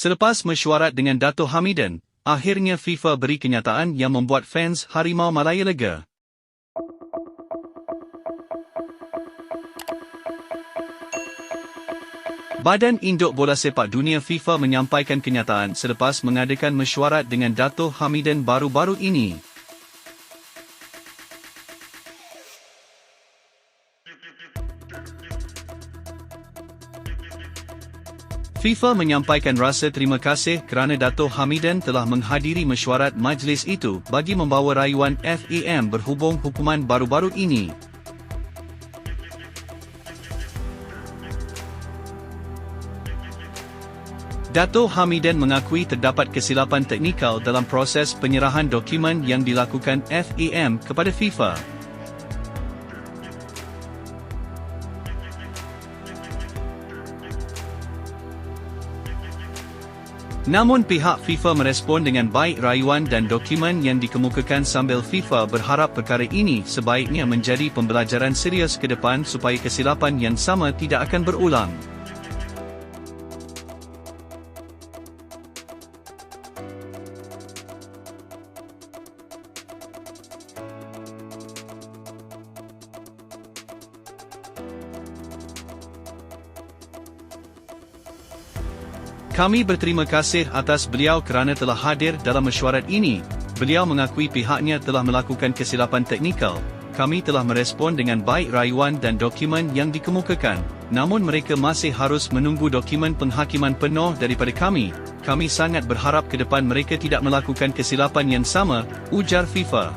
Selepas mesyuarat dengan Dato' Hamiden, akhirnya FIFA beri kenyataan yang membuat fans Harimau Malaya lega. Badan Induk Bola Sepak Dunia FIFA menyampaikan kenyataan selepas mengadakan mesyuarat dengan Dato' Hamiden baru-baru ini. FIFA menyampaikan rasa terima kasih kerana Dato' Hamiden telah menghadiri mesyuarat majlis itu bagi membawa rayuan FAM berhubung hukuman baru-baru ini. Dato' Hamiden mengakui terdapat kesilapan teknikal dalam proses penyerahan dokumen yang dilakukan FAM kepada FIFA. Namun pihak FIFA merespon dengan baik rayuan dan dokumen yang dikemukakan sambil FIFA berharap perkara ini sebaiknya menjadi pembelajaran serius ke depan supaya kesilapan yang sama tidak akan berulang. Kami berterima kasih atas beliau kerana telah hadir dalam mesyuarat ini. Beliau mengakui pihaknya telah melakukan kesilapan teknikal. Kami telah merespon dengan baik rayuan dan dokumen yang dikemukakan. Namun mereka masih harus menunggu dokumen penghakiman penuh daripada kami. Kami sangat berharap ke depan mereka tidak melakukan kesilapan yang sama, ujar FIFA.